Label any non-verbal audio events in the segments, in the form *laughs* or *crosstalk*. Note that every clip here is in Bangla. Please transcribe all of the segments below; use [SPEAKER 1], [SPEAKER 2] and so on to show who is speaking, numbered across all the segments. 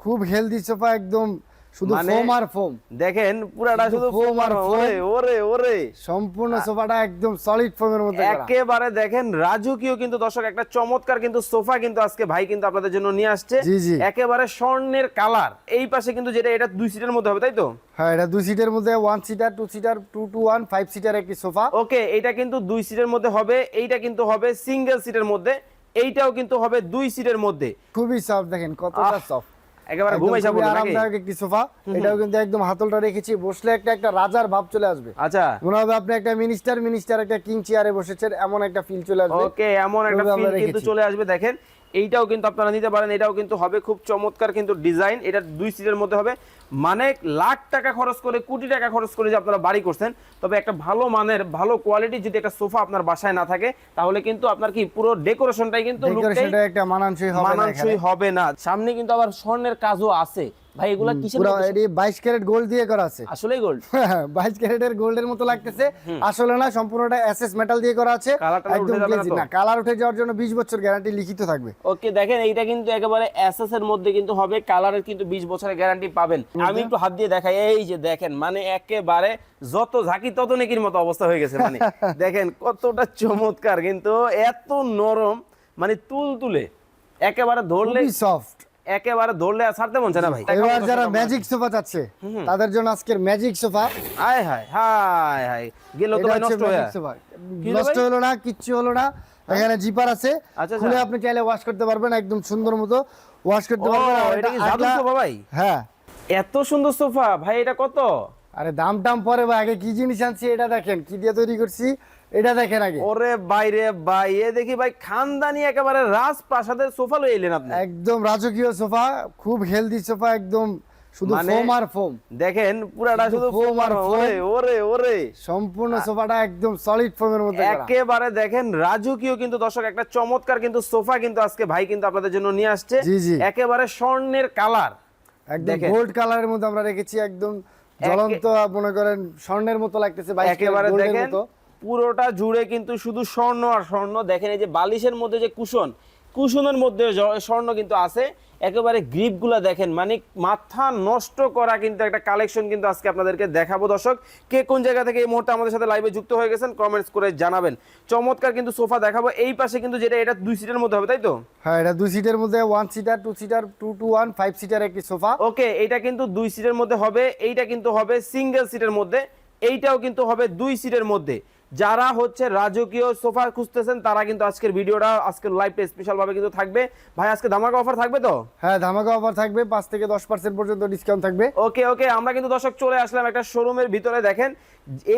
[SPEAKER 1] খুব হেলদি সোফা একদম শুধু
[SPEAKER 2] মানে-
[SPEAKER 1] ফোম আর ফোম
[SPEAKER 2] দেখেন পুরাটা
[SPEAKER 1] শুধু
[SPEAKER 2] ফোম আর ওরে ওরে ওরে।
[SPEAKER 1] সম্পূর্ণ সোফাটা একদম সলিড ফোমের মধ্যে
[SPEAKER 2] একেবারে দেখেন রাজকীয় কিন্তু দর্শক একটা চমৎকার কিন্তু সোফা কিন্তু আজকে ভাই কিন্তু আপনাদের জন্য নিয়ে আসছে।
[SPEAKER 1] জি, জি।
[SPEAKER 2] একেবারে স্বর্ণের কালার এই পাশে কিন্তু যেটা এটা দুই সিটের মধ্যে হবে তাই তো?
[SPEAKER 1] হ্যাঁ এটা দুই সিটের মধ্যে one seater two seater two two one five seater একটি সোফা
[SPEAKER 2] ওকে এটা কিন্তু দুই সিটের মধ্যে হবে এইটা কিন্তু হবে সিঙ্গেল সিটের মধ্যে এইটাও কিন্তু হবে দুই সিটের মধ্যে।
[SPEAKER 1] খুবই সফট দেখেন কতটা সফট
[SPEAKER 2] একেবারে ঘুমাই যাব
[SPEAKER 1] আরামদায়ক একটি সোফা। এটাও কিন্তু একদম হাতলটা রেখেছি। বসলে একটা একটা রাজার ভাব চলে আসবে।
[SPEAKER 2] আচ্ছা।
[SPEAKER 1] মনে হবে আপনি একটা মিনিস্টার মিনিস্টার একটা কিং চেয়ারে বসেছেন এমন একটা ফিল চলে আসবে।
[SPEAKER 2] ওকে এমন একটা ফিল কিন্তু চলে আসবে দেখেন। এইটাও কিন্তু আপনারা নিতে পারেন এটাও কিন্তু হবে খুব চমৎকার কিন্তু ডিজাইন এটা দুই সিটের মধ্যে হবে। মানে লাখ টাকা খরচ করে কোটি টাকা খরচ করে যে আপনারা বাড়ি করছেন তবে একটা ভালো মানের ভালো কোয়ালিটি যদি একটা সোফা আপনার বাসায় না থাকে তাহলে কিন্তু আপনার কি পুরো ডেকোরেশনটাই কিন্তু
[SPEAKER 1] একটা মানানসই হবে না
[SPEAKER 2] মানানসই হবে না। সামনে কিন্তু আবার স্বর্ণের কাজও আছে। ভাই এগুলা কিসের
[SPEAKER 1] পুরো
[SPEAKER 2] মধ্যে?
[SPEAKER 1] এটি বাইশ ক্যারেট গোল্ড দিয়ে করা আছে।
[SPEAKER 2] আসলেই গোল্ড
[SPEAKER 1] ক্যারেটের গোল্ডের মতো লাগতেছে। আসলে না সম্পূর্ণটা এসএস মেটাল দিয়ে করা আছে। একদম
[SPEAKER 2] না
[SPEAKER 1] গ্লেজি না কালার উঠে যাওয়ার জন্য 20 বছর গ্যারান্টি লিখিত থাকবে।
[SPEAKER 2] ওকে দেখেন এইটা কিন্তু একেবারে এসএস এর মধ্যে কিন্তু হবে। কালারের কিন্তু 20 বছরের গ্যারান্টি পাবেন। আমি একটু হাত দিয়ে দেখাই এই যে দেখেন মানে একেবারে যত ঝাঁকি তত নেকির মতো অবস্থা হয়ে গেছে মানে। *laughs* দেখেন কতটা চমৎকার কিন্তু এত নরম মানে তুল তুলে একেবারে ধরলে
[SPEAKER 1] সফট
[SPEAKER 2] একেবারে ধরলে আর ছাড়তে মন না ভাই।
[SPEAKER 1] এবার যারা ম্যাজিক সোফা চাচ্ছে তাদের জন্য আজকের ম্যাজিক সোফা
[SPEAKER 2] হায় হায় হায় হায় গেল তো ভাই নষ্ট হয়ে
[SPEAKER 1] নষ্ট হলো না কিচ্ছু হলো না। এখানে জিপার আছে।
[SPEAKER 2] আচ্ছা,
[SPEAKER 1] খুলে
[SPEAKER 2] আচ্ছা।
[SPEAKER 1] আপনি চাইলে ওয়াশ করতে পারবেন একদম সুন্দর মতো ওয়াশ করতে পারবেন।
[SPEAKER 2] এটা কি জাদু সোফা ভাই?
[SPEAKER 1] হ্যাঁ।
[SPEAKER 2] এত সুন্দর সোফা ভাই এটা কত?
[SPEAKER 1] আরে দাম টাম পরে ভাই আগে কি জিনিস আনছি এটা দেখেন কি দিয়ে তৈরি করছি এটা দেখেন আগে।
[SPEAKER 2] ওরে বাইরে ভাই এ দেখি ভাই খানদানি একেবারে রাজপ্রাসাদের সোফা লই এলেন আপনি।
[SPEAKER 1] একদম রাজকীয় সোফা খুব হেলদি সোফা একদম শুধু
[SPEAKER 2] মানে-
[SPEAKER 1] ফোম আর ফোম
[SPEAKER 2] দেখেন পুরাটা
[SPEAKER 1] শুধু
[SPEAKER 2] ফোম আর। ওরে ওরে ওরে।
[SPEAKER 1] সম্পূর্ণ সোফাটা একদম সলিড ফোমের মধ্যে
[SPEAKER 2] একেবারে দেখেন রাজকীয় কিন্তু দর্শক একটা চমৎকার কিন্তু সোফা কিন্তু আজকে ভাই কিন্তু আপনাদের জন্য নিয়ে আসছে।
[SPEAKER 1] জি, জি।
[SPEAKER 2] একেবারে স্বর্ণের কালার।
[SPEAKER 1] একদম গোল্ড কালারের মধ্যে আমরা রেখেছি একদম জ্বলন্ত মনে করেন স্বর্ণের মতো লাগতেছে বাইক
[SPEAKER 2] একেবারে দেখেন
[SPEAKER 1] মতো।
[SPEAKER 2] পুরোটা জুড়ে কিন্তু শুধু স্বর্ণ আর স্বর্ণ। দেখেন এই যে বালিশের মধ্যে যে কুশন কুশনের মধ্যে স্বর্ণ কিন্তু আছে। একেবারে গ্রিপগুলো দেখেন মানে মাথা নষ্ট করা কিন্তু একটা কালেকশন কিন্তু আজকে আপনাদেরকে দেখাবো। দর্শক কে কোন জায়গা থেকে এই মুহূর্তে আমাদের সাথে লাইভে যুক্ত হয়ে গেছেন কমেন্টস করে জানাবেন। চমৎকার কিন্তু সোফা দেখাবো। এই পাশে কিন্তু যেটা এটা দুই সিটের মধ্যে হবে তাই তো?
[SPEAKER 1] হ্যাঁ এটা দুই সিটের মধ্যে one seater two seater two two one five seater একটি সোফা।
[SPEAKER 2] ওকে এটা কিন্তু দুই সিটের মধ্যে হবে এইটা কিন্তু হবে সিঙ্গেল সিটের মধ্যে এইটাও কিন্তু হবে দুই সিটের মধ্যে। যারা হচ্ছে রাজকীয় সোফা খুঁজতেছেন তারা কিন্তু আজকের ভিডিওটা আজকের লাইভটা স্পেশাল ভাবে কিন্তু থাকবে। ভাই আজকে ধামাকা অফার থাকবে তো?
[SPEAKER 1] হ্যাঁ ধামাকা অফার থাকবে পাঁচ থেকে দশ পার্সেন্ট পর্যন্ত ডিসকাউন্ট থাকবে।
[SPEAKER 2] ওকে ওকে আমরা কিন্তু দর্শক চলে আসলাম একটা শোরুমের ভিতরে দেখেন।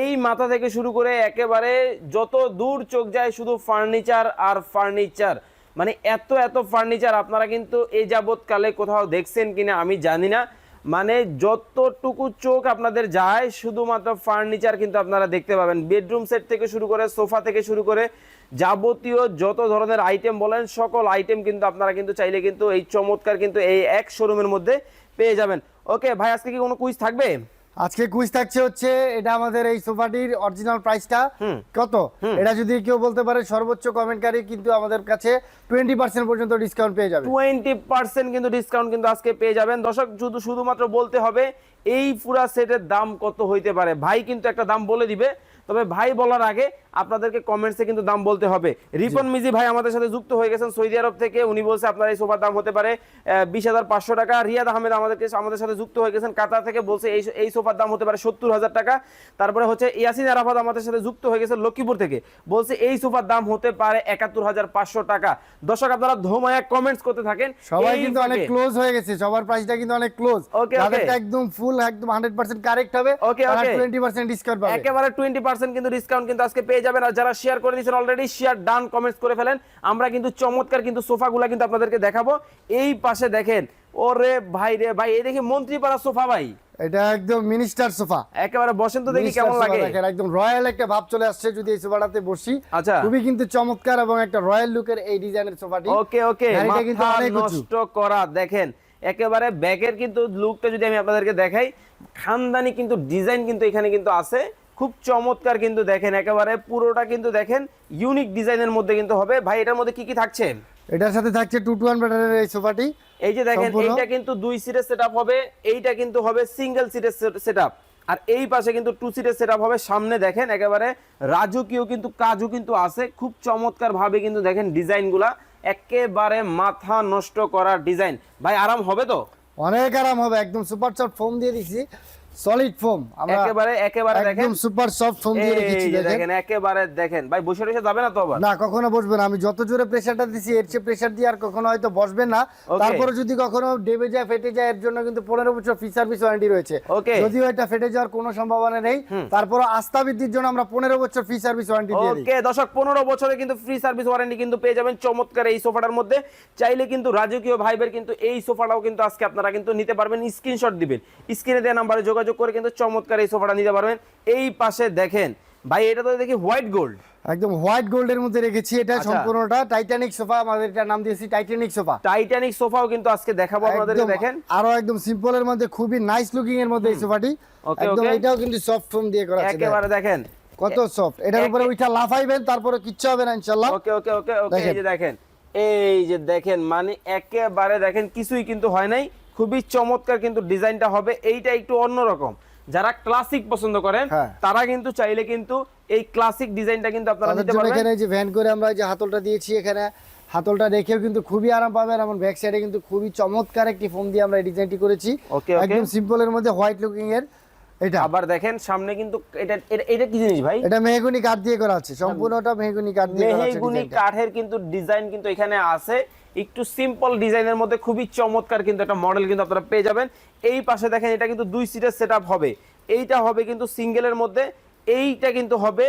[SPEAKER 2] এই মাথা থেকে শুরু করে একেবারে যত দূর চোখ যায় শুধু ফার্নিচার আর ফার্নিচার মানে এত এত ফার্নিচার আপনারা কিন্তু এই যাবৎকালে কোথাও দেখছেন কিনা আমি জানি না। মানে যতটুকু চোখ আপনাদের যায়, শুধুমাত্র ফার্নিচার কিন্তু আপনারা দেখতে পাবেন। বেডরুম সেট থেকে শুরু করে সোফা থেকে শুরু করে যাবতীয় যত ধরনের আইটেম বলেন, সকল আইটেম কিন্তু আপনারা কিন্তু চাইলে কিন্তু এই চমৎকার কিন্তু এই এক শোরুমের মধ্যে পেয়ে যাবেন। ওকে ভাই, আজকে কি কোনো কুইজ থাকবে?
[SPEAKER 1] আজকে কুইজ থাকছে হচ্ছে এটা আমাদের এই সোফাটির অরিজিনাল প্রাইসটা। কত? এটা যদি কেউ বলতে পারে সর্বোচ্চ কমেন্টকারী কিন্তু আমাদের কাছে টোয়েন্টি পার্সেন্ট পর্যন্ত ডিসকাউন্ট পেয়ে যাবে।
[SPEAKER 2] টোয়েন্টি পার্সেন্ট কিন্তু ডিসকাউন্ট কিন্তু আজকে পেয়ে যাবেন। দর্শক শুধু শুধুমাত্র বলতে হবে এই পুরা সেটের দাম কত হইতে পারে? ভাই কিন্তু একটা দাম বলে দিবে। তবে ভাই বলার আগে আপনাদেরকে কমেন্টসে কিন্তু দাম বলতে হবে। রিপন মিজি ভাই আমাদের সাথে যুক্ত হয়ে গেছেন সৌদি আরব থেকে। উনি বলছে আপনার এই সোফার দাম হতে পারে বিশ হাজার পাঁচশো টাকা। রিয়াদ আহমেদ আমাদেরকে আমাদের সাথে যুক্ত হয়ে গেছেন কাতার থেকে বলছে এই এই সোফার দাম হতে পারে সত্তর হাজার টাকা। তারপরে হচ্ছে ইয়াসিন আরাফাত আমাদের সাথে যুক্ত হয়ে গেছে লক্ষ্মীপুর থেকে। বলছে এই সোফার দাম হতে পারে একাত্তর হাজার পাঁচশো টাকা। দর্শক আপনারা ধোমায়া কমেন্টস করতে থাকেন।
[SPEAKER 1] সবাই কিন্তু অনেক ক্লোজ হয়ে গেছে সবার প্রাইসটা কিন্তু অনেক ক্লোজ যাদেরটা একদম ফুল একদম হান্ড্রেড পার্সেন্ট কারেক্ট হবে
[SPEAKER 2] okay.
[SPEAKER 1] টোয়েন্টি পার্সেন্ট ডিসকাউন্ট পাবে।
[SPEAKER 2] একেবারে টোয়েন্টি পার্সেন্ট কিন্তু ডিসকাউন্ট কিন্তু আজকে পেয়ে যাবেন। আর যারা শেয়ার করে দিয়েছেন অলরেডি শেয়ার ডান কমেন্টস করে ফেলেন। আমরা কিন্তু চমৎকার কিন্তু সোফাগুলা কিন্তু আপনাদেরকে দেখাবো। এই পাশে দেখেন ওরে ভাই রে ভাই এই দেখি মন্ত্রীপাড়া সোফা ভাই।
[SPEAKER 1] এটা একদম মিনিস্টার সোফা।
[SPEAKER 2] একেবারে বসেন তো দেখি কেমন লাগে।
[SPEAKER 1] একদম রয়্যাল একটা ভাব চলে আসছে যদি এই সোফাটাতে বসি।
[SPEAKER 2] আচ্ছা।
[SPEAKER 1] খুবই কিন্তু চমৎকার এবং একটা রয়্যাল লুকের এই ডিজাইনের সোফাটি।
[SPEAKER 2] ওকে ওকে
[SPEAKER 1] গাড়িটা কিন্তু অনেক
[SPEAKER 2] নষ্ট করা দেখেন একেবারে ব্যাগের কিন্তু লুকটা যদি আমি আপনাদেরকে দেখাই খানদানি কিন্তু ডিজাইন কিন্তু এখানে কিন্তু আছে। খুব চমৎকার কিন্তু দেখেন একেবারে পুরোটা কিন্তু দেখেন ইউনিক ডিজাইনের মধ্যে কিন্তু হবে। ভাই এটার মধ্যে কি কি থাকছে?
[SPEAKER 1] এটার সাথে থাকছে টু টু ওয়ান ব্যাটারের এই সোফাটি
[SPEAKER 2] এই যে দেখেন এইটা কিন্তু দুই সিটের সেটআপ হবে এইটা কিন্তু হবে সিঙ্গেল সিটের সেটআপ আর এই পাশে কিন্তু টু সিটের সেটআপ হবে সামনে দেখেন একেবারে রাজকীয় কিন্তু কাজু কিন্তু আছে খুব চমৎকার ভাবে কিন্তু দেখেন ডিজাইনগুলা একেবারে মাথা নষ্ট করার ডিজাইন। ভাই আরাম হবে তো?
[SPEAKER 1] অনেক আরাম হবে একদম সুপার সফট ফোম দিয়ে দিছি। সলিড ফোম আমরা
[SPEAKER 2] একেবারে একেবারে দেখেন।
[SPEAKER 1] একদম সুপার সফট ফোম দিয়ে রেখেছি দেখেন।
[SPEAKER 2] একেবারে দেখেন। ভাই বসে রয়েছে যাবে না তো আবার?
[SPEAKER 1] না কখনো বসবে না। আমি যত জোরে প্রেসারটা দিছি এর চেয়ে প্রেসার দিয়ে আর কখনো হয়তো বসবেন না। তারপরে যদি কখনো ডেবে যায় ফেটে যায় এর জন্য কিন্তু পনেরো বছর ফ্রি সার্ভিস ওয়ারেন্টি রয়েছে. যদিও এটা ফেটে যাওয়ার কোনো সম্ভাবনা নেই। তারপরে আস্থা বৃদ্ধির জন্য আমরা পনেরো বছর ফ্রি সার্ভিস ওয়ারেন্টি দিয়ে দিই।
[SPEAKER 2] ওকে দর্শক পনেরো বছরে কিন্তু ফ্রি সার্ভিস ওয়ারেন্টি কিন্তু পেয়ে যাবেন চমৎকার এই সোফাটার মধ্যে। চাইলে কিন্তু রাজকীয় ভাইবের কিন্তু এই সোফাটাও কিন্তু আজকে আপনারা কিন্তু নিতে পারবেন। স্ক্রিনশট দিবেন। স্ক্রিনে দেওয়া নাম্বারে যোগাযোগ করে কিন্তু চমৎকার এই সোফাটা নিতে পারবেন। এই পাশে দেখেন ভাই এটা তো দেখি হোয়াইট গোল্ড।
[SPEAKER 1] একদম হোয়াইট গোল্ডের মধ্যে রেখেছি এটা
[SPEAKER 2] আচ্ছা।
[SPEAKER 1] সম্পূর্ণটা। টাইটানিক সোফা আমাদের এটার নাম দিয়েছি টাইটানিক সোফা।
[SPEAKER 2] টাইটানিক সোফাও কিন্তু আজকে দেখাবো আপনাদেরকে দেখেন।
[SPEAKER 1] আরও একদম সিম্পল এর মধ্যে খুবই নাইস লুকিং এর মধ্যে এই সোফাটি। একদম এটাও কিন্তু সফট ফোম দিয়ে করা আছে
[SPEAKER 2] একেবারে দেখেন।
[SPEAKER 1] কত সফট এটার উপরে উঠা লাফাইবেন তারপরে কিচ্ছু হবে না ইনশাআল্লাহ।
[SPEAKER 2] ওকে ওকে ওকে ওকে এই যে দেখেন। এই যে দেখেন মানে একেবারে দেখেন কিছুই কিন্তু হয় নাই। খুবই চমৎকার কিন্তু ডিজাইনটা হবে। এইটা একটু অন্যরকম যারা ক্লাসিক পছন্দ করেন
[SPEAKER 1] হ্যাঁ।
[SPEAKER 2] তারা কিন্তু চাইলে কিন্তু এই ক্লাসিক ডিজাইনটা কিন্তু আপনারা নিতে পারবেন।
[SPEAKER 1] এখানে যে ভ্যান করে আমরা যে হাতলটা দিয়েছি এখানে হাতলটা রেখেও কিন্তু খুবই আরাম পাবেন এবং ব্যাক সাইডে কিন্তু খুবই চমৎকার একটি ফোম দিয়ে আমরা এই ডিজাইনটি করেছি. একদম সিম্পল এর মধ্যে হোয়াইট লুকিং এর এটা।
[SPEAKER 2] আবার দেখেন সামনে কিন্তু এটা এটা- কি জিনিস ভাই?
[SPEAKER 1] এটা মেহগুনি কাঠ দিয়ে করা আছে সম্পূর্ণটা মেহগুনি কাঠ দিয়ে করা আছে
[SPEAKER 2] মেহেগুনি। কাঠের কিন্তু ডিজাইন কিন্তু এখানে আছে। একটু সিম্পল ডিজাইনের মধ্যে খুবই চমৎকার কিন্তু একটা মডেল কিন্তু আপনারা পেয়ে যাবেন। এই পাশে দেখেন এটা কিন্তু দুই সিটের সেটআপ হবে। এইটা হবে কিন্তু সিঙ্গেলের মধ্যে এইটা কিন্তু হবে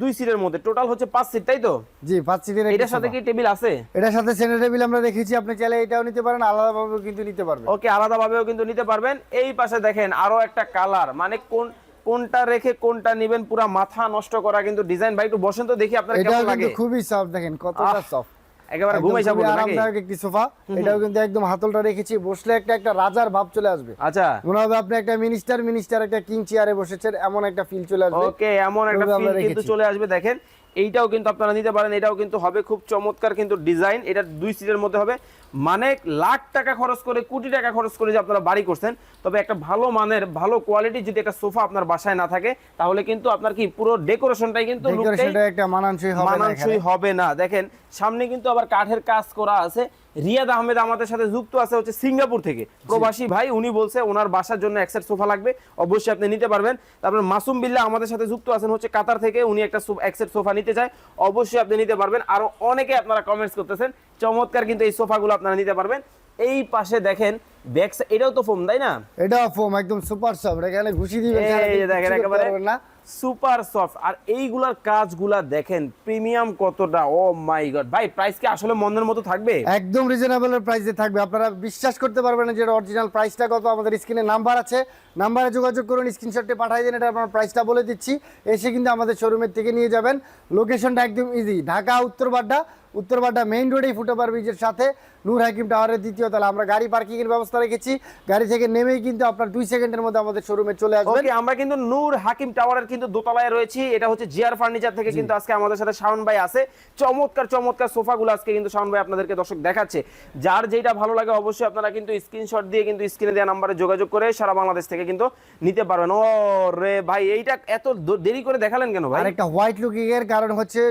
[SPEAKER 2] দুই সিটের মধ্যে। টোটাল হচ্ছে পাঁচ সিট তাই তো?
[SPEAKER 1] জি পাঁচ সিটের
[SPEAKER 2] এটার সাথে কি টেবিল আছে?
[SPEAKER 1] এটার সাথে সেন্টার টেবিল আমরা রেখেছি আপনি চাইলে এটাও নিতে পারেন আলাদাভাবেও কিন্তু নিতে পারবেন।
[SPEAKER 2] ওকে আলাদাভাবেও কিন্তু নিতে পারবেন। এই পাশে দেখেন আরও একটা কালার মানে কোন কোনটা রেখে কোনটা নেবেন পুরা মাথা নষ্ট করা কিন্তু ডিজাইন ভাই একটু বসেন তো দেখি আপনার কেমন লাগে।
[SPEAKER 1] খুবই সফট দেখেন কতটা সফট
[SPEAKER 2] একেবারে ঘুমাই যাব নাকি?
[SPEAKER 1] আরামদায়ক একটি সোফা। এটাও কিন্তু একদম হাতলটা রেখেছি। বসলে একটা একটা রাজার ভাব চলে আসবে।
[SPEAKER 2] আচ্ছা।
[SPEAKER 1] মনে হবে আপনি একটা মিনিস্টার মিনিস্টার একটা কিং চেয়ারে বসেছেন এমন একটা ফিল চলে আসবে।
[SPEAKER 2] ওকে এমন একটা ফিল কিন্তু চলে আসবে দেখেন। এইটাও কিন্তু আপনারা নিতে পারেন এটাও কিন্তু হবে খুব চমৎকার কিন্তু ডিজাইন এটা দুই সিটের মধ্যে হবে মানে লাখ টাকা খরচ করে কোটি টাকা খরচ করে যে আপনারা বাড়ি করছেন তবে একটা ভালো মানের ভালো কোয়ালিটি যদি একটা সোফা আপনার বাসায় না থাকে তাহলে কিন্তু আপনার কি পুরো ডেকোরেশনটাই কিন্তু
[SPEAKER 1] মানানসই। হবে না
[SPEAKER 2] দেখেন সামনে কিন্তু আবার কাঠের কাজ করা আছে রিয়াদ আহমেদ আমাদের সাথে যুক্ত আছে হচ্ছে সিঙ্গাপুর থেকে। প্রবাসী ভাই উনি বলছে ওনার বাসার জন্য একসেট সোফা লাগবে। অবশ্যই আপনি নিতে পারবেন। তারপর মাসুম বিল্লা আমাদের সাথে যুক্ত আছেন হচ্ছে কাতার থেকে। উনি একটা একসেট সোফা নিতে চায়। অবশ্যই আপনি নিতে পারবেন। আরও অনেকে আপনারা কমেন্টস করতেছেন। চমৎকার কিন্তু এই সোফাগুলো আপনারা নিতে পারবেন। এই পাশে দেখেন ব্যাক এটাও তো ফোম তাই না?
[SPEAKER 1] এটাও ফোম একদম সুপার সফট এখানে ঘুষি দিবেন
[SPEAKER 2] দেখেন একেবারে
[SPEAKER 1] না।
[SPEAKER 2] Super soft. আর এইগুলার কাজগুলা দেখেন, প্রিমিয়াম কতটা? ও মাই গড। ভাই প্রাইস কি আসলে মনের মতো থাকবে?
[SPEAKER 1] একদম রিজনেবল প্রাইসে থাকবে। আপনারা বিশ্বাস করতে পারবেন না যে অরিজিনাল প্রাইসটা কত। আমাদের স্ক্রিনে নাম্বার আছে। নাম্বারে যোগাযোগ করুন স্ক্রিনশটে পাঠিয়ে দিন, এটা আপনার প্রাইসটা বলে দিচ্ছি। এসে কিন্তু আমাদের শোরুমের থেকে নিয়ে যাবেন। লোকেশনটা একদম ইজি ঢাকা উত্তরবাড্ডা উত্তরবাড্ডা মেইন রোডেই ফুটওভার ব্রিজের সাথে নূর হাকিম টাওয়ারের দ্বিতীয় তলা। আমরা গাড়ি পার্কিং এর ব্যবস্থা রেখেছি। গাড়ি থেকে নেমেই কিন্তু আপনার দুই সেকেন্ডের মধ্যে আমাদের শোরুমে চলে আসবেন।
[SPEAKER 2] ওকে আমরা কিন্তু নূর হাকিম টাওয়ারের কিন্তু দোতলায় রয়েছি। এটা হচ্ছে জিআর ফার্নিচার থেকে কিন্তু আজকে আমাদের সাথে শাওন ভাই আছে। চমৎকার চমৎকার সোফাগুলো আজকে কিন্তু শাওন ভাই আপনাদেরকে দর্শক দেখাচ্ছে। যার যেটা ভালো লাগে অবশ্যই আপনারা কিন্তু স্ক্রিনশট দিয়ে কিন্তু স্ক্রিনে দেওয়া নাম্বারে যোগাযোগ করে সারা বাংলাদেশ থেকে কিন্তু নিতে পারবেন। ও রে ভাই এইটা এত দেরি করে দেখালেন কেন ভাই?
[SPEAKER 1] আর একটা হোয়াইট লুকিং এর কারণ হচ্ছে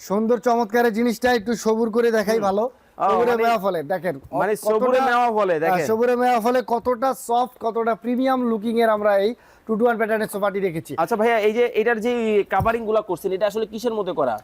[SPEAKER 1] সুন্দর চমৎকারের জিনিসটা একটু সবুর করে দেখাই ভালো। সবুরে মেয়া ফলে দেখেন
[SPEAKER 2] মানে সবুরে মেওয়া ফলে, দেখেন।
[SPEAKER 1] হ্যাঁ, সবুরে মেয়া ফলে কতটা সফট কতটা প্রিমিয়াম লুকিং এর আমরা এই টু টু ওয়ান প্যাটার্নের সোফাটি রেখেছি
[SPEAKER 2] আচ্ছা ভাইয়া এই যে এটার যে কাভারিংগুলা করছেন এটা আসলে কিসের মধ্যে করা?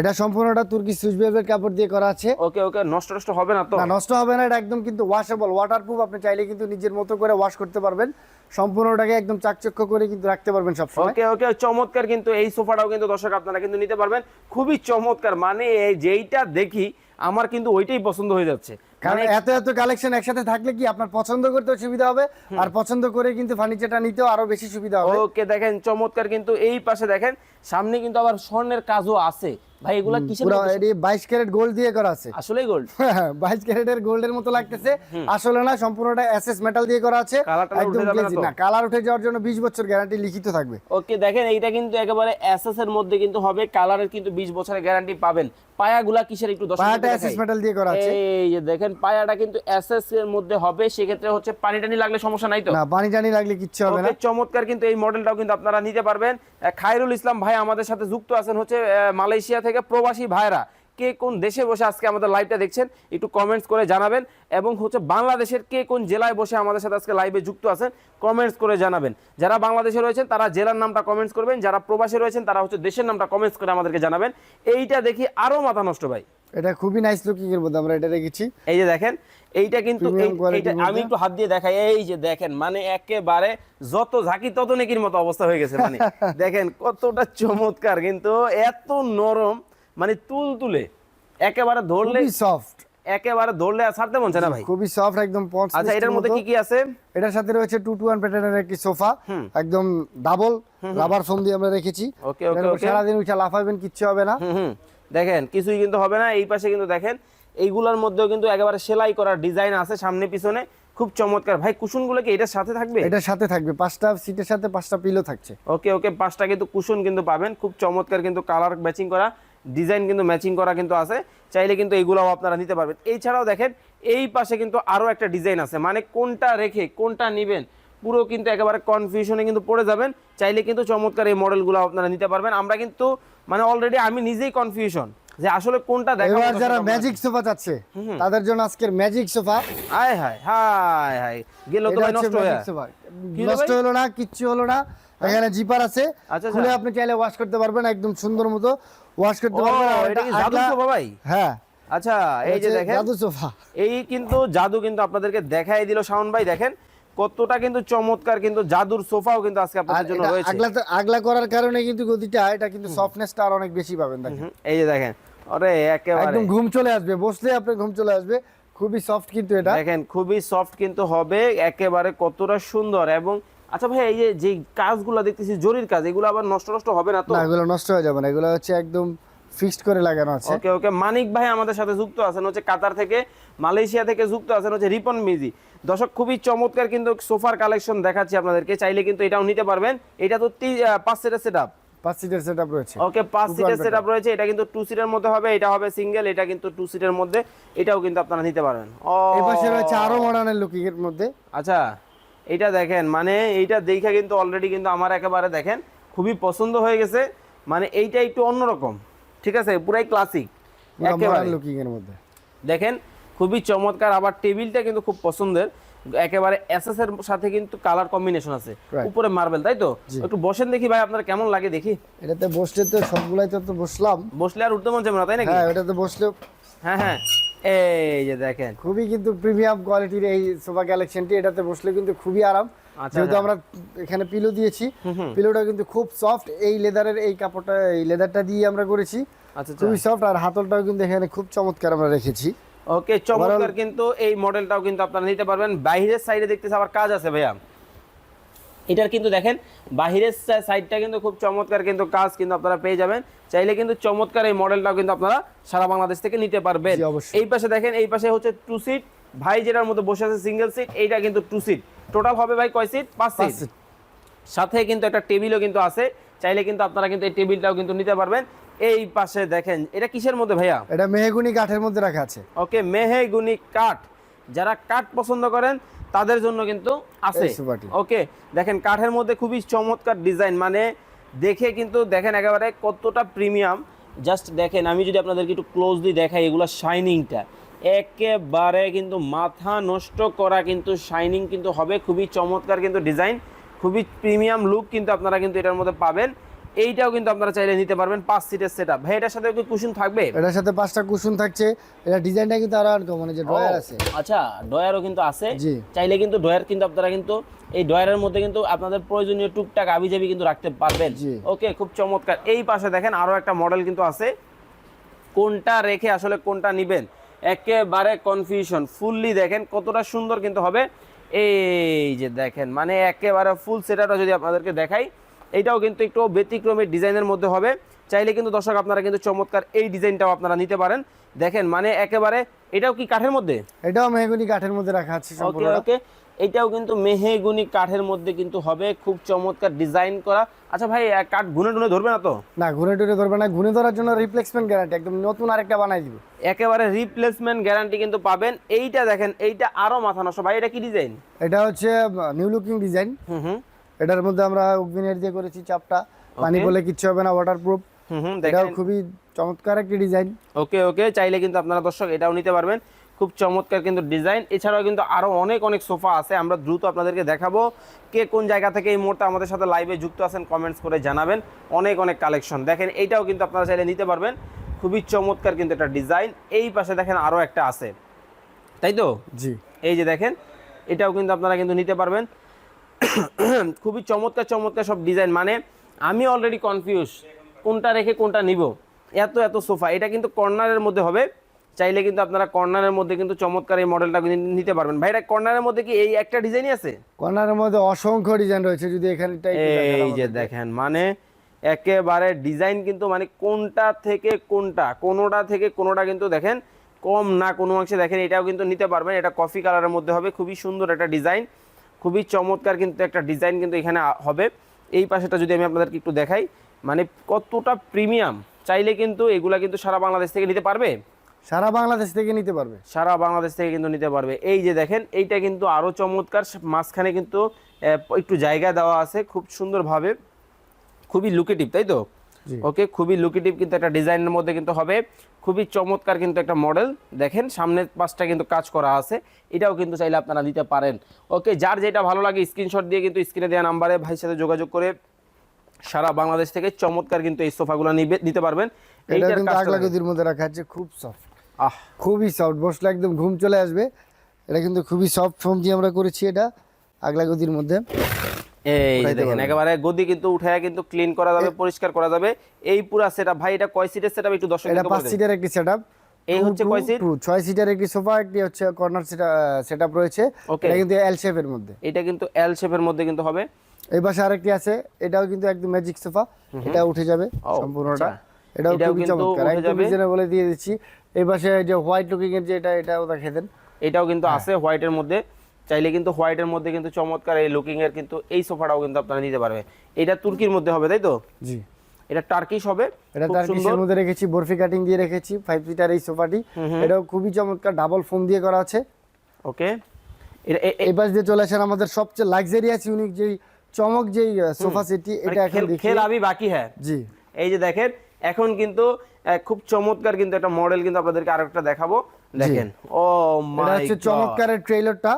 [SPEAKER 1] এটা সম্পূর্ণটা তুর্কি সুইচ ভেলভেট কাপড় দিয়ে করা আছে।
[SPEAKER 2] ওকে ওকে নষ্ট নষ্ট হবে না তো?
[SPEAKER 1] না নষ্ট হবে না এটা একদম কিন্তু ওয়াশেবল ওয়াটারপ্রুফ আপনি চাইলে কিন্তু নিজের মতো করে ওয়াশ করতে পারবেন। সম্পূর্ণটাকে একদম চাকচক্য করে কিন্তু রাখতে পারবেন সবসময়।
[SPEAKER 2] ওকে ওকে চমৎকার কিন্তু এই সোফাটাও কিন্তু দর্শক আপনারা কিন্তু নিতে পারবেন। খুবই চমৎকার মানে এই যেইটা দেখি আমার কিন্তু ওইটাই পছন্দ হয়ে যাচ্ছে।
[SPEAKER 1] কারণ
[SPEAKER 2] মানে
[SPEAKER 1] এত এত কালেকশন একসাথে থাকলে কি আপনার পছন্দ করতে সুবিধা হবে? আর পছন্দ করে কিন্তু ফার্নিচারটা নিতেও আরও বেশি সুবিধা হবে।
[SPEAKER 2] ওকে দেখেন চমৎকার কিন্তু এই পাশে দেখেন সামনে কিন্তু আবার স্বর্ণের কাজও আছে। ভাই এগুলা কিসের?
[SPEAKER 1] এটি বাইশ ক্যারেট গোল্ড দিয়ে করা আছে।
[SPEAKER 2] আসলেই গোল্ড
[SPEAKER 1] বাইশ ক্যারেটের গোল্ডের মতো লাগতেছে। আসলে না সম্পূর্ণটা এসএস মেটাল দিয়ে করা আছে। একদম গ্লেজি না কালার উঠে যাওয়ার জন্য বিশ বছর গ্যারান্টি লিখিত থাকবে।
[SPEAKER 2] ওকে দেখেন এইটা কিন্তু একেবারে এসএস এর মধ্যে কিন্তু হবে। কালারের কিন্তু 20 বছরের গ্যারান্টি পাবেন। পায়াগুলা কিসের একটু
[SPEAKER 1] পায়াটা অ্যাসেস মেটাল দিয়ে করা আছে।
[SPEAKER 2] এই যে দেখেন পায়াটা কিন্তু এসএস এর মধ্যে হবে সেক্ষেত্রে হচ্ছে পানি টানি লাগলে সমস্যা নাই তো?
[SPEAKER 1] না পানি টানি লাগলে কিচ্ছু হবে না।
[SPEAKER 2] চমৎকার কিন্তু এই মডেলটাও কিন্তু আপনারা নিতে পারবেন। খায়রুল ইসলাম ভাই আমাদের সাথে যুক্ত আছেন হচ্ছে মালয়েশিয়া থেকে প্রবাসী ভাইরা। কে কোন দেশে বসে আজকে আমাদের লাইভটা দেখছেন একটু কমেন্টস করে জানাবেন এবং হচ্ছে বাংলাদেশের কে কোন জেলায় বসে আমাদের সাথে আজকে লাইভে যুক্ত আছেন কমেন্টস করে জানাবেন। যারা বাংলাদেশে রয়েছেন তারা জেলার নামটা কমেন্টস করবেন যারা প্রবাসী রয়েছেন তারা হচ্ছে দেশের নামটা কমেন্টস করে আমাদেরকে জানাবেন। এইটা দেখি আরও মাথা নষ্ট ভাই।
[SPEAKER 1] এটা খুবই নাইস লুকিং এর মধ্যে আমরা এটা রেখেছি
[SPEAKER 2] এই যে দেখেন এইটা কিন্তু আমি একটু হাত দিয়ে দেখাই এই যে দেখেন মানে একেবারে যত ঝাঁকি তত নেকির মতো অবস্থা হয়ে গেছে মানে। *laughs* দেখেন কতটা চমৎকার কিন্তু এত নরম মানে তুল তুলে একেবারে ধরলে
[SPEAKER 1] সফট
[SPEAKER 2] একেবারে ধরলে আর ছাড়তে মন চায় না ভাই।
[SPEAKER 1] খুবই সফট একদম পঞ্চ
[SPEAKER 2] আচ্ছা এটার মধ্যে কি কি আছে?
[SPEAKER 1] এটার সাথে রয়েছে টু টু ওয়ান প্যাটার্নের একটি সোফা একদম ডাবল রাবার ফোম দিয়ে আমরা রেখেছি।
[SPEAKER 2] ওকে, ওকে, ওকে।
[SPEAKER 1] সারাদিন উঠে লাফাবেন কিচ্ছু হবে না।
[SPEAKER 2] দেখেন কিছুই কিন্তু হবে না এই পাশে কিন্তু দেখেন এইগুলোর মধ্যেও কিন্তু একেবারে সেলাই করার ডিজাইন আছে সামনে পিছনে। খুব চমৎকার। ভাই কুশনগুলো কি এটার সাথে থাকবে?
[SPEAKER 1] এটার সাথে থাকবে। পাঁচটা সিটের সাথে পাঁচটা পিলো থাকছে।
[SPEAKER 2] ওকে ওকে পাঁচটা কিন্তু কুশন কিন্তু পাবেন। খুব চমৎকার কিন্তু কালার ম্যাচিং করা। ডিজাইন কিন্তু ম্যাচিং করা কিন্তু আছে চাইলে কিন্তু এইগুলাও আপনারা নিতে পারবেন। এছাড়াও দেখেন এই পাশে কিন্তু আরও একটা ডিজাইন আছে মানে কোনটা রেখে কোনটা নেবেন পুরো কিন্তু একেবারে কনফিউশনে কিন্তু পড়ে যাবেন। চাইলে কিন্তু চমৎকার এই মডেলগুলো আপনারা নিতে পারবেন। আমরা কিন্তু মানে অলরেডি আমি নিজেই কনফিউশন যে আসলে কোনটা দেখাবো
[SPEAKER 1] যারা ম্যাজিক সোফা চাচ্ছে তাদের জন্য আজকের ম্যাজিক সোফা।
[SPEAKER 2] আয় হায় হায় হায় গেল তো ভাই নষ্ট হয়ে
[SPEAKER 1] নষ্ট হলো না কিচ্ছু হলো না। এখানে জিপার আছে।
[SPEAKER 2] আচ্ছা,
[SPEAKER 1] খুলে
[SPEAKER 2] আচ্ছা।
[SPEAKER 1] আপনি চাইলে ওয়াশ করতে পারবেন একদম সুন্দর মতো। ওয়াশ করতে পারবেন
[SPEAKER 2] এটা জাদু
[SPEAKER 1] আগলা-
[SPEAKER 2] সোফা ভাই?
[SPEAKER 1] হ্যাঁ।
[SPEAKER 2] আচ্ছা এই যে দেখেন
[SPEAKER 1] জাদু সোফা।
[SPEAKER 2] এই কিন্তু জাদু কিন্তু আপনাদেরকে দেখাই দিল শাওন ভাই দেখেন কতটা কিন্তু চমৎকার কিন্তু জাদুর সোফাও কিন্তু আজকে আপনাদের জন্য রয়েছে।
[SPEAKER 1] আগলা আগলা করার কারণে কিন্তু গতিটা এটা কিন্তু সফটনেসটা আর অনেক বেশি পাবেন দেখেন।
[SPEAKER 2] এই যে দেখেন আরে একেবারে।
[SPEAKER 1] একদম ঘুম চলে আসবে বসলে আপনার ঘুম চলে আসবে খুবই সফট কিন্তু এটা।
[SPEAKER 2] দেখেন খুবই সফট কিন্তু হবে একেবারে কতটা সুন্দর এবং আচ্ছা ভাই এই যে যে কাজগুলো দেখতেছি জরির কাজ এগুলো আবার নষ্ট নষ্ট হবে না তো?
[SPEAKER 1] না এগুলো নষ্ট হয়ে যাবে না এগুলো হচ্ছে একদম ফিক্সড করে লাগানো আছে।
[SPEAKER 2] ওকে ওকে মানিক ভাই আমাদের সাথে যুক্ত আছেন হচ্ছে কাতার থেকে মালয়েশিয়া থেকে যুক্ত আছেন হচ্ছে রিপন মিজি। দর্শক খুবই চমৎকার কিন্তু সোফার কালেকশন দেখাচ্ছি আপনাদেরকে চাইলে কিন্তু এটাও নিতে পারবেন। এটা তো পাঁচ সেটের সেট
[SPEAKER 1] পাঁচ সিটের সেটআপ রয়েছে।
[SPEAKER 2] ওকে পাঁচ সিটের সেটআপ রয়েছে এটা কিন্তু টু সিটের মধ্যে হবে এটা হবে সিঙ্গেল এটা কিন্তু টু সিটের মধ্যে এটাও কিন্তু আপনারা নিতে পারবেন ও
[SPEAKER 1] এই পাশে রয়েছে আরও মডার্নের লুকিং এর মধ্যে।
[SPEAKER 2] আচ্ছা। এটা দেখেন মানে এইটা দেখে কিন্তু অলরেডি কিন্তু আমার একেবারে দেখেন খুবই পছন্দ হয়ে গেছে। মানে এইটা একটু অন্যরকম ঠিক আছে? পুরাই ক্লাসিক একেবারে
[SPEAKER 1] মডার্ন লুকিং এর মধ্যে।
[SPEAKER 2] দেখেন খুবই চমৎকার আবার টেবিলটা কিন্তু খুব পছন্দের। একেবারে এসএস এর সাথে কিন্তু কালার কম্বিনেশন আছে। উপরে মার্বেল তাই তো? একটু বসেন দেখি ভাই আপনার কেমন লাগে দেখি?
[SPEAKER 1] এটাতে বসলে তো সবগুলাই তো তো বসলাম।
[SPEAKER 2] বসলে আর উঠতে মন চাবে না তাই নাকি?
[SPEAKER 1] হ্যাঁ এটাতে বসলে
[SPEAKER 2] হ্যাঁ হ্যাঁ। এই যে দেখেন।
[SPEAKER 1] খুবই কিন্তু প্রিমিয়াম কোয়ালিটির এই সোফা কালেকশনটি এটাতে বসলে কিন্তু খুবই আরাম।
[SPEAKER 2] আচ্ছা,
[SPEAKER 1] যেহেতু
[SPEAKER 2] আচ্ছা।
[SPEAKER 1] আমরা এখানে পিলো দিয়েছি পিলোটা কিন্তু খুব সফট এই লেদারের এই কাপড়টা এই লেদারটা দিয়ে আমরা করেছি।
[SPEAKER 2] আচ্ছা আচ্ছা।
[SPEAKER 1] খুবই সফট আর হাতলটাও কিন্তু এখানে খুব চমৎকার আমরা রেখেছি।
[SPEAKER 2] ওকে চমৎকার কিন্তু এই মডেলটাও কিন্তু আপনারা নিতে পারবেন। বাইরের সাইডে দেখতেছি আবার কাজ আছে ভাইয়া। এটার কিন্তু দেখেন বাহিরের সাইডটা কিন্তু খুব চমৎকার কিন্তু কাজ কিন্তু আপনারা পেয়ে যাবেন। চাইলে কিন্তু চমৎকার এই মডেলটাও কিন্তু আপনারা সারা বাংলাদেশ থেকে নিতে পারবেন। এই পাশে দেখেন এই পাশে হচ্ছে টু সিট ভাই যেটার মধ্যে বসে আছে সিঙ্গেল সিট এইটা কিন্তু টু সিট টোটাল হবে ভাই কয় সিট পাঁচ সিট সাথে কিন্তু একটা টেবিলও কিন্তু আছে। চাইলে কিন্তু আপনারা কিন্তু এই টেবিলটাও কিন্তু নিতে পারবেন। এই পাশে দেখেন এটা কিসের মধ্যে ভাইয়া?
[SPEAKER 1] এটা মেহেগুনি কাঠের মধ্যে রাখা আছে।
[SPEAKER 2] ওকে মেহেগুনি কাঠ। যারা কাঠ পছন্দ করেন তাদের জন্য কিন্তু আছে। ওকে দেখেন কাঠের মধ্যে খুবই চমৎকার ডিজাইন মানে দেখে কিন্তু দেখেন একেবারে কতটা প্রিমিয়াম। জাস্ট দেখেন আমি যদি আপনাদেরকে একটু ক্লোজলি দেখাই এগুলো শাইনিংটা একেবারে কিন্তু মাথা নষ্ট করা কিন্তু শাইনিং কিন্তু হবে খুবই চমৎকার কিন্তু ডিজাইন খুবই প্রিমিয়াম লুক কিন্তু আপনারা কিন্তু এটার মধ্যে পাবেন। এইটাও কিন্তু আপনারা চাইলে নিতে পারবেন পাঁচ সিটের সেট আপ ভাই এটার সাথে কি কুশন থাকবে?
[SPEAKER 1] এটার সাথে পাঁচটা কুশন থাকছে। এটা ডিজাইনটা কিন্তু আরও আনকমন যে ড্রয়ার আছে।
[SPEAKER 2] আচ্ছা ডয়ারও কিন্তু আছে। চাইলে কিন্তু ডয়ার কিন্তু আপনারা কিন্তু এই ডয়ারের মধ্যে কিন্তু আপনাদের প্রয়োজনীয় টুকটাক আবিজাবি কিন্তু রাখতে পারবেন। ওকে খুব চমৎকার। এই পাশে দেখেন আরও একটা মডেল কিন্তু আছে। কোনটা রেখে আসলে কোনটা নিবেন? একেবারে কনফিউশন ফুললি দেখেন কতটা সুন্দর কিন্তু হবে। এই যে দেখেন মানে একেবারে ফুল সেটাটা যদি আপনাদেরকে দেখাই এইটাও কিন্তু একটু ব্যতিক্রমের ডিজাইনের মধ্যে হবে। চাইলে কিন্তু দর্শক আপনারা কিন্তু চমৎকার এই ডিজাইনটাও আপনারা নিতে পারেন। দেখেন মানে একেবারে এটাও কি কাঠের মধ্যে?
[SPEAKER 1] এটাও মেহগুনি কাঠের মধ্যে রাখা আছে
[SPEAKER 2] ওকে ওকে। এটাও কিন্তু মেহেগুনি কাঠের মধ্যে কিন্তু হবে। খুব চমৎকার ডিজাইন করা। আচ্ছা ভাই এক কাঠ গুনে টুনে ধরবে না তো?
[SPEAKER 1] না ঘুরে টুরে ধরবে না। ঘুরে ধরার জন্য রিপ্লেসমেন্ট গ্যারান্টি একদম নতুন আরেকটা বানাই দিব।
[SPEAKER 2] একেবারে রিপ্লেসমেন্ট গ্যারান্টি কিন্তু পাবেন। এইটা দেখেন এইটা আরও মাথা নষ্ট। ভাই এটা কি ডিজাইন?
[SPEAKER 1] এটা হচ্ছে নিউ লুকিং ডিজাইন
[SPEAKER 2] হুম হুম।
[SPEAKER 1] এটার মধ্যে আমরা অগ্নিনের দিয়ে করেছি চাপটা। পানি বলে কিচ্ছু হবে না ওয়াটারপ্রুফ এটাও খুবই চমৎকার একটি ডিজাইন
[SPEAKER 2] ওকে ওকে চাইলে কিন্তু আপনারা দর্শক এটাও নিতে পারবেন। খুব চমৎকার কিন্তু ডিজাইন এছাড়াও কিন্তু আরও অনেক অনেক সোফা আছে। আমরা দ্রুত আপনাদেরকে দেখাবো কে কোন জায়গা থেকে এই মুহূর্তে আমাদের সাথে লাইভে যুক্ত আছেন কমেন্টস করে জানাবেন। অনেক অনেক কালেকশন দেখেন এইটাও কিন্তু আপনারা চাইলে নিতে পারবেন। খুবই চমৎকার কিন্তু একটা ডিজাইন এই পাশে দেখেন আরও একটা আছে। তাই তো?
[SPEAKER 1] জি।
[SPEAKER 2] এই যে দেখেন এটাও কিন্তু আপনারা কিন্তু নিতে পারবেন। *coughs* খুবই চমৎকার চমৎকার সব ডিজাইন মানে আমি অলরেডি কনফিউজ কোনটা রেখে কোনটা নিব। এত এত সোফা। এটা কিন্তু কর্নারের মধ্যে হবে। চাইলে কিন্তু আপনারা কর্নারের মধ্যে কিন্তু চমৎকার এই মডেলটা নিতে পারবেন। ভাই এটা কর্নারের মধ্যে কি এই একটা ডিজাইনই আছে?
[SPEAKER 1] কর্নারের মধ্যে অসংখ্য ডিজাইন রয়েছে। যদি এখানে
[SPEAKER 2] এই যে দেখেন মানে একেবারে ডিজাইন কিন্তু মানে কোনটা থেকে কোনটা কোনোটা থেকে কোনোটা কিন্তু দেখেন কম না কোনো অংশে দেখেন এটাও কিন্তু নিতে পারবেন। এটা কফি কালারের মধ্যে হবে। খুবই সুন্দর একটা ডিজাইন খুবই চমৎকার কিন্তু একটা ডিজাইন কিন্তু এখানে হবে। এই পাশেটা যদি আমি আপনাদেরকে একটু দেখাই মানে কতটা প্রিমিয়াম চাইলে কিন্তু এগুলা কিন্তু সারা বাংলাদেশ থেকে নিতে পারবে?
[SPEAKER 1] সারা বাংলাদেশ থেকে নিতে পারবে।
[SPEAKER 2] সারা বাংলাদেশ থেকে কিন্তু নিতে পারবে। এই যে দেখেন এইটা কিন্তু আরও চমৎকার মাঝখানে কিন্তু একটু জায়গা দেওয়া আছে খুব সুন্দরভাবে। খুবই লুকেটিভ তাই তো। ওকে খুবই লুকেটিভ কিন্তু একটা ডিজাইনের মধ্যে কিন্তু হবে। খুবই চমৎকার কিন্তু একটা মডেল দেখেন সামনের পাশটা কিন্তু কাজ করা আছে। এটাও কিন্তু চাইলে আপনারা দিতে পারেন। ওকে যার যেটা ভালো লাগে স্ক্রিনশট দিয়ে কিন্তু স্ক্রিনে দেওয়া নাম্বারে ভাইয়ের সাথে যোগাযোগ করে সারা বাংলাদেশ থেকে চমৎকার কিন্তু এই সোফাগুলো নিতে পারবেন।
[SPEAKER 1] এটা
[SPEAKER 2] এইটার
[SPEAKER 1] কিন্তু আগলা গদির মধ্যে রাখা আছে খুব সফট
[SPEAKER 2] আহ।
[SPEAKER 1] খুবই সফট বসলে একদম ঘুম চলে আসবে। এটা কিন্তু খুবই সফট ফোম দিয়ে আমরা করেছি এটা আগলা গদির মধ্যে।
[SPEAKER 2] এই দেখেন একেবারে গদি কিন্তু উঠায় কিন্তু ক্লিন করা যাবে পরিষ্কার করা যাবে। এই পুরা সেটআপ ভাই এটা কয় সিটের সেটআপ একটু দর্শক
[SPEAKER 1] এটা পাঁচ সিটের একটি সেটআপ
[SPEAKER 2] এই হচ্ছে কয় সিট?
[SPEAKER 1] ছয় সিটের একটি সোফা একটি হচ্ছে কর্নার সেটআপ রয়েছে। এটা কিন্তু এল শেপের মধ্যে।
[SPEAKER 2] এটা কিন্তু এল শেপের মধ্যে কিন্তু হবে।
[SPEAKER 1] এই পাশে আরেকটি আছে এটাও কিন্তু একদম ম্যাজিক সোফা এটা উঠে যাবে সম্পূর্ণটা।
[SPEAKER 2] আচ্ছা।
[SPEAKER 1] এটাও
[SPEAKER 2] এটাও
[SPEAKER 1] খুবই
[SPEAKER 2] কিন্তু
[SPEAKER 1] চমৎকার। একদম রিজনেবলে দিয়ে দিচ্ছি। এই পাশে যে হোয়াইট লুকিং এর যে এটা এটাও দেখে দেন।
[SPEAKER 2] এটাও কিন্তু
[SPEAKER 1] হ্যাঁ।
[SPEAKER 2] আছে হোয়াইটের মধ্যে। চাইলে কিন্তু হোয়াইটের মধ্যে কিন্তু চমৎকার এই লুকিং এর কিন্তু এই সোফাটাও কিন্তু আপনারা নিতে পারবে এটা তুর্কির মধ্যে হবে তাই তো?
[SPEAKER 1] জি।
[SPEAKER 2] এটা টার্কিশ হবে
[SPEAKER 1] এটা
[SPEAKER 2] সুন্দর।
[SPEAKER 1] কিসের মধ্যে রেখেছি বরফি কাটিং দিয়ে রেখেছি ফাইভ সিটার এই সোফাটি। এটাও খুবই চমৎকার ডাবল ফোম দিয়ে করা আছে।
[SPEAKER 2] ওকে এটা
[SPEAKER 1] এই পাশ দিয়ে চলে আসেন আমাদের সবচেয়ে লাক্সারিয়াস ইউনিক যেই চমক যেই সোফা সেটটি
[SPEAKER 2] মানে
[SPEAKER 1] এটা এখন
[SPEAKER 2] খেল-
[SPEAKER 1] দেখি।
[SPEAKER 2] খেল আবি বাকি হ্যাঁ।
[SPEAKER 1] জি।
[SPEAKER 2] এই যে দেখেন এখন কিন্তু খুব চমৎকার কিন্তু একটা মডেল কিন্তু আপনাদেরকে আরেকটা দেখাবো। দেখেন। ও মাই গড এটা
[SPEAKER 1] হচ্ছে চমৎকারের ট্রেলারটা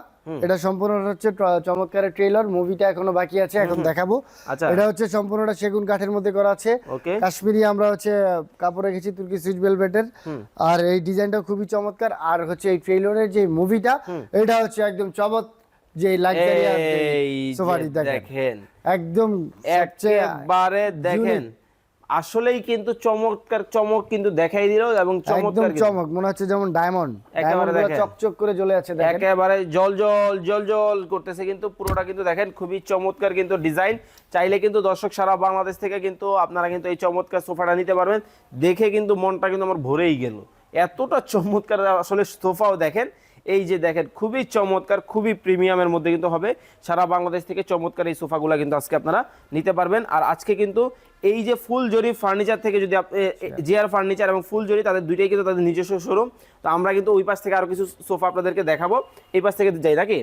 [SPEAKER 1] এটা সম্পূর্ণটা হচ্ছে চমৎকার ট্রেলার মুভিটা এখনও বাকি আছে এখন দেখাবো।
[SPEAKER 2] আচ্ছা।
[SPEAKER 1] এটা হচ্ছে সম্পূর্ণটা সেগুন কাঠের মধ্যে করা আছে। কাশ্মীরি আমরা হচ্ছে কাপড় রেখেছি তুর্কি সুইচ বেলভেটের আর এই ডিজাইনটা খুবই চমৎকার। আর হচ্ছে এই ট্রেলারের যে মুভিটা এটা হচ্ছে একদম চমৎ যে সোফাটি দেখেন। একদম
[SPEAKER 2] একেবারে দেখেন। আসলেই কিন্তু চমৎকার চমক কিন্তু দেখাই দিল এবং চমৎকার
[SPEAKER 1] চমক মনে হচ্ছে যেমন ডায়মন্ড
[SPEAKER 2] একেবারে।
[SPEAKER 1] চকচক করে জ্বলে আছে
[SPEAKER 2] একেবারে জল জল জল জল করতেছে কিন্তু পুরোটা কিন্তু দেখেন খুবই চমৎকার কিন্তু ডিজাইন চাইলে কিন্তু দর্শক সারা বাংলাদেশ থেকে কিন্তু আপনারা কিন্তু এই চমৎকার সোফাটা নিতে পারবেন। দেখে কিন্তু মনটা কিন্তু আমার ভরেই গেল। এতটা চমৎকার আসলে সোফাও দেখেন এই যে দেখেন খুবই চমৎকার খুবই প্রিমিয়ামের মধ্যে কিন্তু হবে। সারা বাংলাদেশ থেকে চমৎকার এই সোফাগুলো কিন্তু আজকে আপনারা নিতে পারবেন। আর আজকে কিন্তু এই যে ফুল জরি ফার্নিচার থেকে যদি জিআর ফার্নিচার এবং ফুল জরি তাদের দুইটাই কিন্তু তাদের নিজস্ব শোরুম তো আমরা কিন্তু ওই পাশ থেকে আরও কিছু সোফা আপনাদেরকে দেখাবো। এই পাশ থেকে যাই নাকি?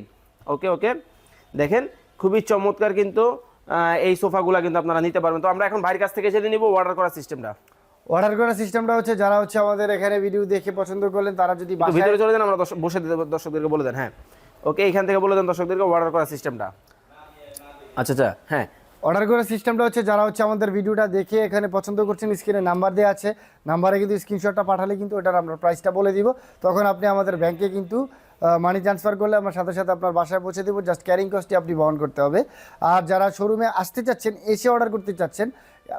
[SPEAKER 2] ওকে ওকে। দেখেন খুবই চমৎকার কিন্তু এই সোফাগুলো কিন্তু আপনারা নিতে পারবেন। তো আমরা এখন ভাইয়ের কাছ থেকে জেনে নিব অর্ডার করার সিস্টেমটা
[SPEAKER 1] অর্ডার করার সিস্টেমটা হচ্ছে যারা হচ্ছে আমাদের এখানে ভিডিও দেখে পছন্দ করলেন তারা যদি
[SPEAKER 2] ভিতরে চলে যান আমরা বসে দর্শকদেরকে বলে দেন হ্যাঁ। ওকে এখান থেকে বলে দেন দর্শকদেরকে অর্ডার করার সিস্টেমটা আচ্ছা আচ্ছা হ্যাঁ।
[SPEAKER 1] অর্ডার করার সিস্টেমটা হচ্ছে যারা হচ্ছে আমাদের ভিডিওটা দেখে এখানে পছন্দ করছেন স্ক্রিনে নাম্বার দেওয়া আছে। নাম্বারে কিন্তু স্ক্রিনশটটা পাঠালে কিন্তু ওটার আমরা প্রাইসটা বলে দিব। তখন আপনি আমাদের ব্যাংকে কিন্তু মানি ট্রান্সফার করলে আমরা সাথে সাথে আপনার বাসায় পৌঁছে দেবো। জাস্ট ক্যারিং কস্টটি আপনি বহন করতে হবে। আর যারা শোরুমে আসতে চাচ্ছেন এসে অর্ডার করতে চাচ্ছেন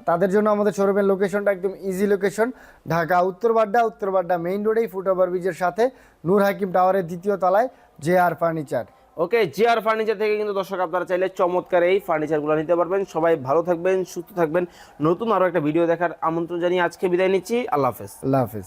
[SPEAKER 1] তাদের জন্য আমাদের শোরুমের লোকেশনটা একদম easy location Dhaka Uttarbadda Uttarbadda main রোডেই foot over ব্রিজের সাথে নূর হাকিম টাওয়ারের দ্বিতীয় তলায় J R furniture
[SPEAKER 2] okay J R furniture থেকে কিন্তু দর্শক আপনারা চাইলে চমৎকার এই ফার্নিচারগুলো নিতে পারবেন। সবাই ভালো থাকবেন সুস্থ থাকবেন। নতুন আরও একটা ভিডিও দেখার আমন্ত্রণ জানিয়ে আজকে বিদায় নিচ্ছি। আল্লাহ হাফেজ।
[SPEAKER 1] আল্লাহ হাফেজ।